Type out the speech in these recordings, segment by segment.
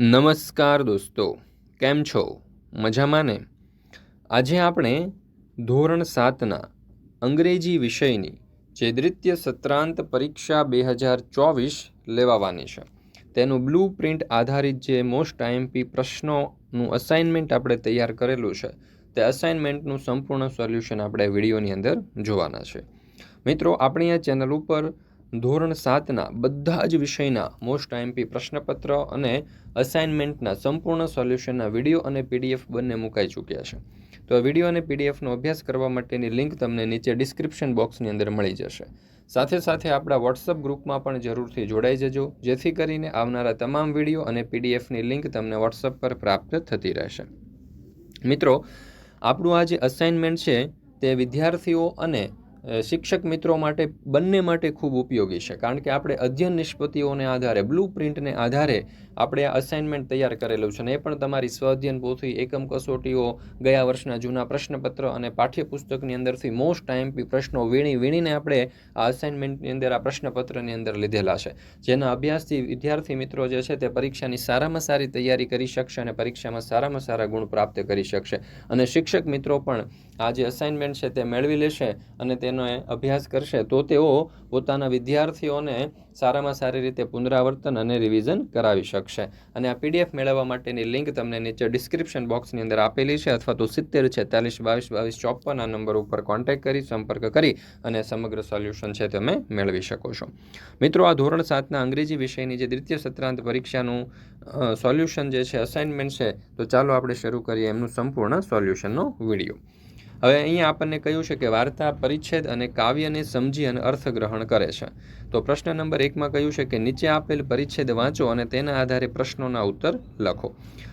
નમસ્કાર દોસ્તો, કેમ છો? મજામાં ને? આજે આપણે ધોરણ સાતના અંગ્રેજી વિષયની જે દ્વિતીય સત્રાંત પરીક્ષા બે હજાર ચોવીસ લેવાવાની છે. તેનું બ્લુ પ્રિન્ટ આધારિત જે મોસ્ટ આઈએમપી પ્રશ્નોનું અસાઇનમેન્ટ આપણે તૈયાર કરેલું છે, તે અસાઇનમેન્ટનું સંપૂર્ણ સોલ્યુશન આપણે વિડીયોની અંદર જોવાના છે. મિત્રો, આપણી આ ચેનલ ઉપર ધોરણ સાતના બધા જ વિષયના મોસ્ટ આઈએમપી પ્રશ્નપત્ર અને અસાઇનમેન્ટના સંપૂર્ણ સોલ્યુશનના વીડિયો અને પીડીએફ બંને મુકાઈ ચૂક્યા છે. તો આ વીડિયો અને પીડીએફનો અભ્યાસ કરવા માટેની લિંક તમને નીચે ડિસ્ક્રિપ્શન બોક્સની અંદર મળી જશે. સાથે સાથે આપણા વોટ્સઅપ ગ્રુપમાં પણ જરૂરથી જોડાઈ જજો, જેથી કરીને આવનારા તમામ વીડિયો અને પીડીએફની લિંક તમને વોટ્સઅપ પર પ્રાપ્ત થતી રહેશે. મિત્રો, આપણું આ જે અસાઇનમેન્ટ છે તે વિદ્યાર્થીઓ અને શિક્ષક મિત્રો માટે બંને માટે ખૂબ ઉપયોગી છે. કારણ કે આપણે અધ્યયન નિષ્પત્તિઓને આધારે, બ્લુ પ્રિન્ટને આધારે આપણે આ અસાઇનમેન્ટ તૈયાર કરેલું છે અને એ પણ તમારી સ્વાધ્યન પોથી એકમ કસોટીઓ, ગયા વર્ષના જૂના પ્રશ્નપત્ર અને પાઠ્યપુસ્તકની અંદરથી મોસ્ટ ટાઈમ પ્રશ્નો વીણી વીણીને આપણે આ અસાઇનમેન્ટની અંદર, આ પ્રશ્નપત્રની અંદર લીધેલા છે. જેના અભ્યાસથી વિદ્યાર્થી મિત્રો જે છે તે પરીક્ષાની સારામાં સારી તૈયારી કરી શકશે અને પરીક્ષામાં સારામાં સારા ગુણ પ્રાપ્ત કરી શકશે. અને શિક્ષક મિત્રો પણ આ જે અસાઇનમેન્ટ છે તે મેળવી લેશે અને તેનો અભ્યાસ કરશે, તો તેઓ પોતાના વિદ્યાર્થીઓને સારામાં સારી રીતે પુનરાવર્તન અને રિવિઝન કરાવી શકશે. અને આ પીડીએફ મેળવવા માટેની લિંક તમને નીચે ડિસ્ક્રિપ્શન બોક્સની અંદર આપેલી છે, અથવા તો સિત્તેર છેતાલીસ બાવીસ બાવીસ ચોપન આ નંબર ઉપર કોન્ટેક્ટ કરી, સંપર્ક કરી અને સમગ્ર સોલ્યુશન છે તમે મેળવી શકો છો. મિત્રો, આ ધોરણ સાતના અંગ્રેજી વિષયની જે દ્વિતીય સત્રાંત પરીક્ષાનું સોલ્યુશન જે છે અસાઇનમેન્ટ છે, તો ચાલો આપણે શરૂ કરીએ એમનું સંપૂર્ણ સોલ્યુશનનો વીડિયો. હવે અહીંયા આપણને કહ્યું છે કે વાર્તા પરિચ્છેદ અને કાવ્યને સમજી અને અર્થગ્રહણ કરે છે. તો પ્રશ્ન નંબર એકમાં કહ્યું છે કે નીચે આપેલ પરિચ્છેદ વાંચો અને તેના આધારે પ્રશ્નોના ઉત્તર લખો.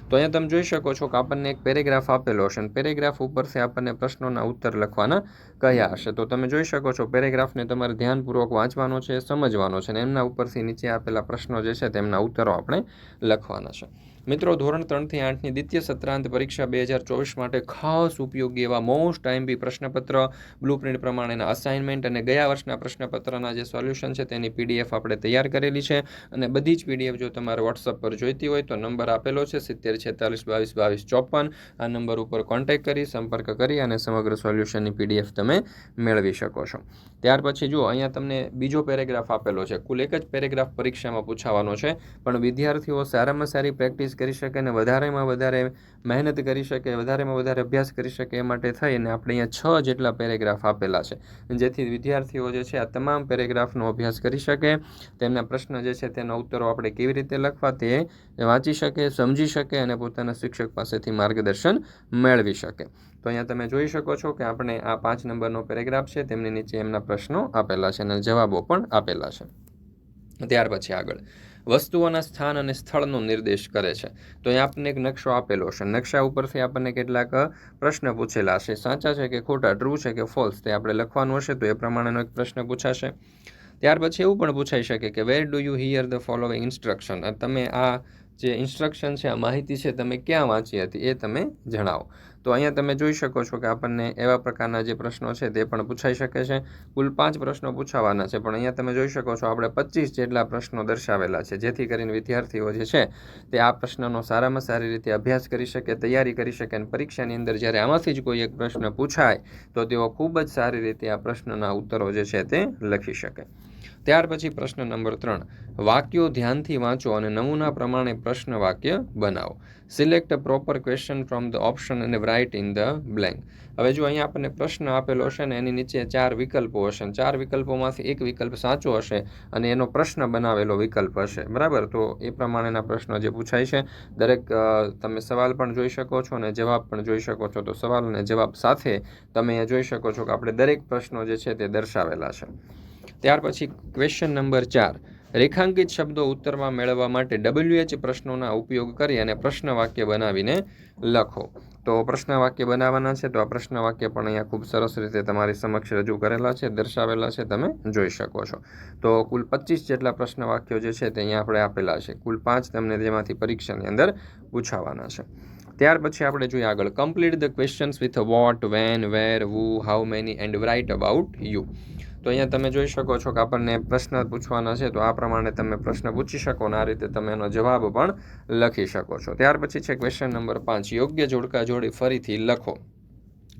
તો અહીંયા તમે જોઈ શકો છો કે આપણને એક પેરેગ્રાફ આપેલો હશે અને પેરેગ્રાફ ઉપરથી આપણને પ્રશ્નોના ઉત્તર લખવાના કયા હશે. તો તમે જોઈ શકો છો પેરેગ્રાફને તમારે ધ્યાનપૂર્વક વાંચવાનો છે, સમજવાનો છે અને એમના ઉપરથી નીચે આપેલા પ્રશ્નો જે છે તેમના ઉત્તરો આપણે લખવાના છે. મિત્રો, ધોરણ ત્રણથી આઠની દ્વિતીય સત્રાંત પરીક્ષા બે હજાર ચોવીસ માટે ખાસ ઉપયોગી એવા મોસ્ટ ટાઈમપી પ્રશ્નપત્ર બ્લુ પ્રિન્ટ પ્રમાણેના અસાઇનમેન્ટ અને ગયા વર્ષના પ્રશ્નપત્રના જે સોલ્યુશન છે તેની પીડીએફ આપણે તૈયાર કરેલી છે અને બધી જ પીડીએફ જો તમારે વોટ્સઅપ પર જોઈતી હોય તો નંબર આપેલો છે સિત્તેર છેતાલીસ બાવીસ બાવીસ ચોપન. આ નંબર ઉપર કોન્ટેક્ટ કરી, સંપર્ક કરી અને સમગ્ર સોલ્યુશનની પીડીએફ તમે મેળવી શકો છો. ત્યાર પછી જુઓ, અહીંયા તમને બીજો પેરેગ્રાફ આપેલો છે. કુલ એક જ પેરેગ્રાફ પરીક્ષામાં પૂછાવાનો છે, પણ વિદ્યાર્થીઓ સારામાં સારી પ્રેક્ટિસ કરી શકે અને વધારેમાં વધારે મહેનત કરી શકે, વધારેમાં વધારે અભ્યાસ કરી શકે એ માટે થઈને આપણે અહીંયા છ જેટલા પેરેગ્રાફ આપેલા છે. જેથી વિદ્યાર્થીઓ જે છે, આ તમામ પેરેગ્રાફનો અભ્યાસ કરી શકે. તેમના પ્રશ્ન જે છે તેના ઉત્તરો આપણે કેવી રીતે લખવા તે વાંચી શકે, સમજી શકે અને પોતાના શિક્ષક પાસેથી માર્ગદર્શન મેળવી શકે. તો અહીંયા તમે જોઈ શકો છો કે આપણે આ પાંચ નંબરનો પેરેગ્રાફ છે, તેમની નીચે એમના પ્રશ્નો આપેલા છે અને જવાબો પણ આપેલા છે. ત્યાર પછી આગળ. વસ્તુઓના સ્થાન અને સ્થળનો નિર્દેશ કરે છે. તો અહીં આપણને એક નકશો આપેલો છે. નકશા ઉપરથી આપણને કેટલાક પ્રશ્ન પૂછેલા છે. સાચા છે કે ખોટા ટ્રુ છે કે ફોલ્સ તે આપણે લખવાનું હશે તો એ પ્રમાણેનો એક પ્રશ્ન પૂછાશે. ત્યાર પછી એવું પણ પૂછાઈ શકે કે where do you hear the following instruction તમે આ જે ઇન્સ્ટ્રક્શન છે, આ માહિતી છે, તમે ક્યાં વાંચી હતી એ તમે જણાવો. તો અહીંયા તમે જોઈ શકો છો કે આપણને એવા પ્રકારના જે પ્રશ્નો છે તે પણ પૂછાઈ શકે છે. કુલ પાંચ પ્રશ્નો પૂછાવાના છે, પણ અહીંયા તમે જોઈ શકો છો આપણે પચીસ જેટલા પ્રશ્નો દર્શાવેલા છે, જેથી કરીને વિદ્યાર્થીઓ જે છે તે આ પ્રશ્નનો સારામાં સારી રીતે અભ્યાસ કરી શકે, તૈયારી કરી શકે અને પરીક્ષાની અંદર જ્યારે આમાંથી જ કોઈ એક પ્રશ્ન પૂછાય તો તેઓ ખૂબ જ સારી રીતે આ પ્રશ્નના ઉત્તરો જે છે તે લખી શકે. ત્યાર પછી પ્રશ્ન નંબર ત્રણ. વાક્યો ધ્યાનથી વાંચો અને નમૂના પ્રમાણે પ્રશ્ન વાક્ય બનાવો. Select proper question from the option અને રાઇટ ઇન ધ બ્લેન્ક હવે જો અહીંયા આપણને પ્રશ્ન આપેલો હશે ને એની નીચે ચાર વિકલ્પો હશે ચાર વિકલ્પોમાંથી એક વિકલ્પ સાચો હશે અને એનો પ્રશ્ન બનાવેલો વિકલ્પ હશે. બરાબર? તો એ પ્રમાણેના પ્રશ્નો જે પૂછાય છે, દરેક તમે સવાલ પણ જોઈ શકો છો અને જવાબ પણ જોઈ શકો છો. તો સવાલ અને જવાબ સાથે તમે જોઈ શકો છો કે આપણે દરેક પ્રશ્નો જે છે તે દર્શાવેલા છે. ત્યાર પછી ક્વેશ્ચન નંબર ચાર. રેખાંકિત શબ્દો ઉત્તરમાં મેળવવા માટે ડબલ્યુએચ પ્રશ્નોના ઉપયોગ કરી અને પ્રશ્ન વાક્ય બનાવીને લખો. તો પ્રશ્ન વાક્ય બનાવવાના છે, તો આ પ્રશ્ન વાક્ય પણ અહીંયા ખૂબ સરસ રીતે તમારી સમક્ષ રજૂ કરેલા છે, દર્શાવેલા છે, તમે જોઈ શકો છો. તો કુલ પચીસ જેટલા પ્રશ્ન વાક્યો જે છે તે અહીંયા આપણે આપેલા છે. કુલ પાંચ તમને તેમાંથી પરીક્ષાની અંદર પૂછાવાના છે. ત્યાર પછી આપણે જોઈએ આગળ. Complete the questions with what when where who how many and write about you તો અહીંયા તમે જોઈ શકો છો કે આપણને પ્રશ્ન પૂછવાના છે, તો આ પ્રમાણે તમે પ્રશ્ન પૂછી શકો અને આ રીતે તમે એનો જવાબ પણ લખી શકો છો. ત્યાર પછી છે ક્વેશ્ચન નંબર પાંચ. યોગ્ય જોડકા જોડી ફરીથી લખો.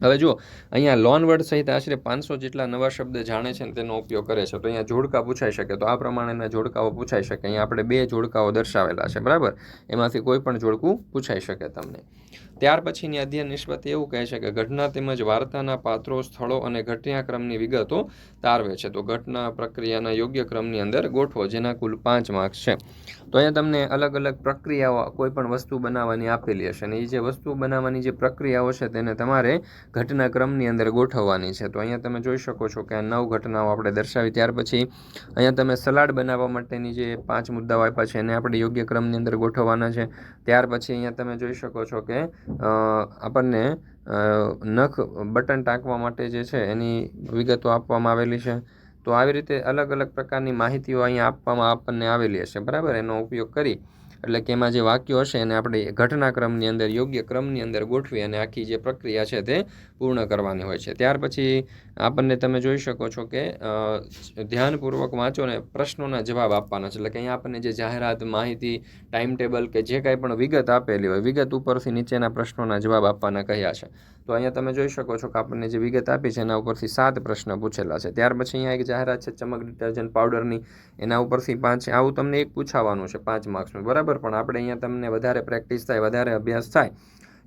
હવે જુઓ, અહીંયા લોન વર્ડ સહિત આશરે પાંચસો જેટલા નવા શબ્દ જાણે છે તેનો ઉપયોગ કરે છે. તો અહીંયા જોડકા પૂછાઈ શકે, તો આ પ્રમાણેના જોડકાઓ પૂછાઈ શકે. અહીંયા આપણે બે જોડકાઓ દર્શાવેલા છે, બરાબર? એમાંથી કોઈ પણ જોડકું પૂછાઈ શકે તમને. ત્યાર પછીની અધ્યયન નિષ્પત્તિ એવું કહે છે કે ઘટના તેમજ વાર્તાના પાત્રો, સ્થળો અને ઘટનાક્રમની વિગતો તારવે છે. તો ઘટના પ્રક્રિયાના યોગ્ય ક્રમની અંદર ગોઠવો, જેના કુલ પાંચ માર્ક્સ છે. તો અહીંયા તમને અલગ અલગ પ્રક્રિયાઓ કોઈ પણ વસ્તુ બનાવવાની આપેલી હશે અને એ જે વસ્તુ બનાવવાની જે પ્રક્રિયાઓ છે તેને તમારે ઘટનાક્રમની અંદર ગોઠવવાની છે. તો અહીંયા તમે જોઈ શકો છો કે આ નવ ઘટનાઓ આપણે દર્શાવી ત્યાર પછી અહીંયા તમે સલાડ બનાવવા માટેની જે પાંચ મુદ્દાઓ આપ્યા છે એને આપણે યોગ્ય ક્રમની અંદર ગોઠવવાના છે. ત્યાર પછી અહીંયા તમે જોઈ શકો છો કે આપણને નખ બટન ટાંકવા માટે જે છે એની વિગતો આપવામાં આવેલી છે. તો આવી રીતે અલગ અલગ પ્રકારની માહિતીઓ અહીંયા આપવામાં આપણને આવેલી હશે, બરાબર? એનો ઉપયોગ કરી, એટલે કે એમાં જે વાક્યો હશે એને આપણે ઘટનાક્રમની અંદર, યોગ્ય ક્રમની અંદર ગોઠવી અને આખી જે પ્રક્રિયા છે તે પૂર્ણ કરવાની હોય છે. ત્યાર પછી આપણને તમે જોઈ શકો છો કે ધ્યાનપૂર્વક વાંચો ને પ્રશ્નોના જવાબ આપવાના છે. એટલે કે અહીંયા આપણને જે જાહેરાત, માહિતી ટાઈમ ટેબલ કે જે કાંઈ પણ વિગત આપેલી હોય, વિગત ઉપરથી નીચેના પ્રશ્નોના જવાબ આપવાના કહ્યા છે. તો અહીંયા તમે જોઈ શકો છો કે આપણને જે વિગત આપી છે એના ઉપરથી સાત પ્રશ્ન પૂછેલા છે. ત્યાર પછી અહીંયા એક જાહેરાત છે, ચમક ડિટર્જન્ટ પાવડરની. એના ઉપરથી પાંચ આવું તમને એક પૂછાવાનું છે પાંચ માર્ક્સનું. બરાબર? પણ આપણે અહીંયા તમને વધારે પ્રેક્ટિસ થાય, વધારે અભ્યાસ થાય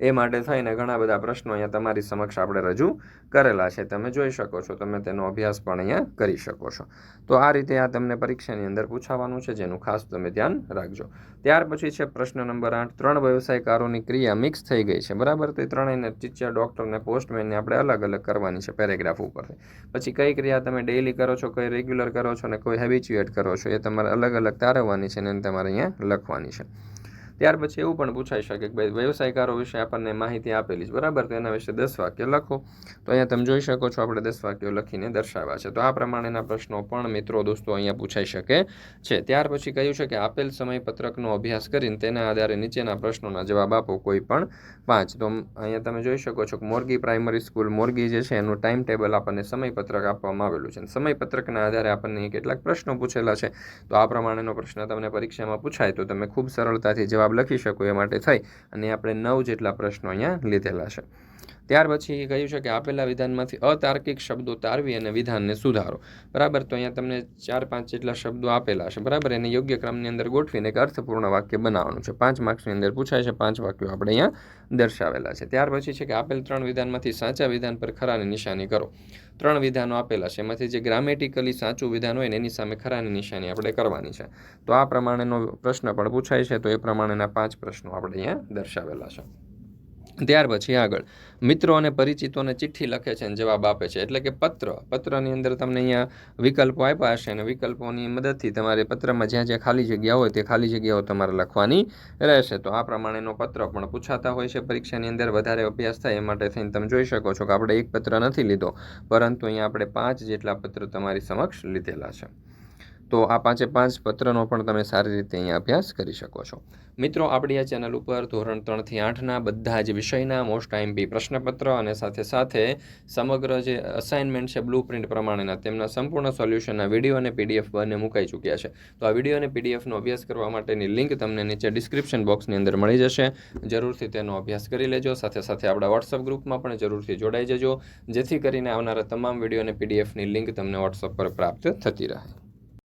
એ માટે થઈને ઘણા બધા પ્રશ્નો અહીંયા તમારી સમક્ષ આપણે રજૂ કરેલા છે. તમે જોઈ શકો છો, તમે તેનો અભ્યાસ પણ અહીંયા કરી શકો છો. તો આ રીતે આ તમને પરીક્ષાની અંદર પૂછાવાનું છે, જેનું ખાસ તમે ધ્યાન રાખજો. ત્યાર પછી છે પ્રશ્ન નંબર આઠ, ત્રણ વ્યવસાયકારોની ક્રિયા મિક્સ થઈ ગઈ છે. બરાબર? તો ત્રણેયને ટીચર, ડૉક્ટરને પોસ્ટમેનને આપણે અલગ અલગ કરવાની છે પેરેગ્રાફ ઉપરથી. પછી કઈ ક્રિયા તમે ડેઈલી કરો છો, કઈ રેગ્યુલર કરો છો અને કોઈ હેબિચ્યુએટ કરો છો એ તમારે અલગ અલગ તારવવાની છે અને તમારે અહીંયા લખવાની છે. ત્યાર પછી એવું પણ પૂછાઈ શકે કે ભાઈ, વ્યવસાયકારો વિશે આપણને માહિતી આપેલી છે. બરાબર? તો એના વિશે દસ વાક્ય લખો. તો અહીંયા તમે જોઈ શકો છો, આપણે દસ વાક્યો લખીને દર્શાવ્યા છે. તો આ પ્રમાણેના પ્રશ્નો પણ મિત્રો, દોસ્તો, અહીંયા પૂછાઈ શકે છે. ત્યાર પછી કહ્યું છે કે આપેલ સમયપત્રકનો અભ્યાસ કરીને તેના આધારે નીચેના પ્રશ્નોના જવાબ આપો, કોઈ પણ પાંચ. તો અહીંયા તમે જોઈ શકો છો કે મોરગી પ્રાઇમરી સ્કૂલ મોરગી જે છે, એનું ટાઈમ ટેબલ આપણને સમયપત્રક આપવામાં આવેલું છે. સમયપત્રકના આધારે આપણને કેટલાક પ્રશ્નો પૂછેલા છે. તો આ પ્રમાણેનો પ્રશ્ન તમને પરીક્ષામાં પૂછાય તો તમે ખૂબ સરળતાથી જવાબ લખી શકો એ માટે થઈ. અને આપણે નવ જેટલા પ્રશ્નો અહીંયા લીધેલા છે. ત્યાર પછી એ કહ્યું છે કે આપેલા વિધાનમાંથી અતાર્કિક શબ્દો તારવી અને વિધાનને સુધારો. બરાબર? તો અહીંયા તમને ચાર પાંચ જેટલા શબ્દો આપેલા છે. બરાબર? એને યોગ્ય ક્રમની અંદર ગોઠવીને એક અર્થપૂર્ણ વાક્ય બનાવવાનું છે. પાંચ માર્ક્સની અંદર પૂછાય છે. પાંચ વાક્યો આપણે અહીંયા દર્શાવેલા છે. ત્યાર પછી છે કે આપેલ ત્રણ વિધાનમાંથી સાચા વિધાન પર ખરાની નિશાની કરો. ત્રણ વિધાનો આપેલા છે. એમાંથી જે ગ્રામેટિકલી સાચું વિધાન હોય ને એની સામે ખરાની નિશાની આપણે કરવાની છે. તો આ પ્રમાણેનો પ્રશ્ન પણ પૂછાય છે. તો એ પ્રમાણેના પાંચ પ્રશ્નો આપણે અહીંયા દર્શાવેલા છે. ત્યાર પછી આગળ. મિત્રો અને પરિચિતોને ચિઠ્ઠી લખે છે અને જવાબ આપે છે. એટલે કે પત્ર. પત્રની અંદર તમને અહીંયા વિકલ્પો આપ્યા હશે અને વિકલ્પોની મદદથી તમારે પત્રમાં જ્યાં જ્યાં ખાલી જગ્યા હોય તે ખાલી જગ્યાઓ તમારે લખવાની રહેશે. તો આ પ્રમાણેનો પત્ર પણ પૂછાતા હોય છે. પરીક્ષાની અંદર વધારે અભ્યાસ થાય એ માટે થઈને તમે જોઈ શકો છો કે આપણે એક પત્ર નથી લીધો. પરંતુ અહીંયા આપણે પાંચ જેટલા પત્ર તમારી સમક્ષ લીધેલા છે. તો આ પાંચે પાંચ પત્રનો પણ તમે સારી રીતે અહીંયા અભ્યાસ કરી શકો છો. મિત્રો, આપણી આ ચેનલ ઉપર ધોરણ ત્રણથી આઠના બધા જ વિષયના મોસ્ટ આઈમપી પ્રશ્નપત્ર અને સાથે સાથે સમગ્ર જે અસાઇનમેન્ટ છે બ્લુ પ્રિન્ટ પ્રમાણેના તેમના સંપૂર્ણ સોલ્યુશનના વીડિયો અને પીડીએફ બંને મુકાઈ ચૂક્યા છે. તો આ વીડિયો અને પીડીએફનો અભ્યાસ કરવા માટેની લિંક તમને નીચે ડિસ્ક્રિપ્શન બોક્સની અંદર મળી જશે. જરૂરથી તેનો અભ્યાસ કરી લેજો. સાથે સાથે આપણા વોટ્સઅપ ગ્રુપમાં પણ જરૂરથી જોડાઈ જજો. જેથી કરીને આવનારા તમામ વીડિયો અને પીડીએફની લિંક તમને વોટ્સઅપ પર પ્રાપ્ત થતી રહે.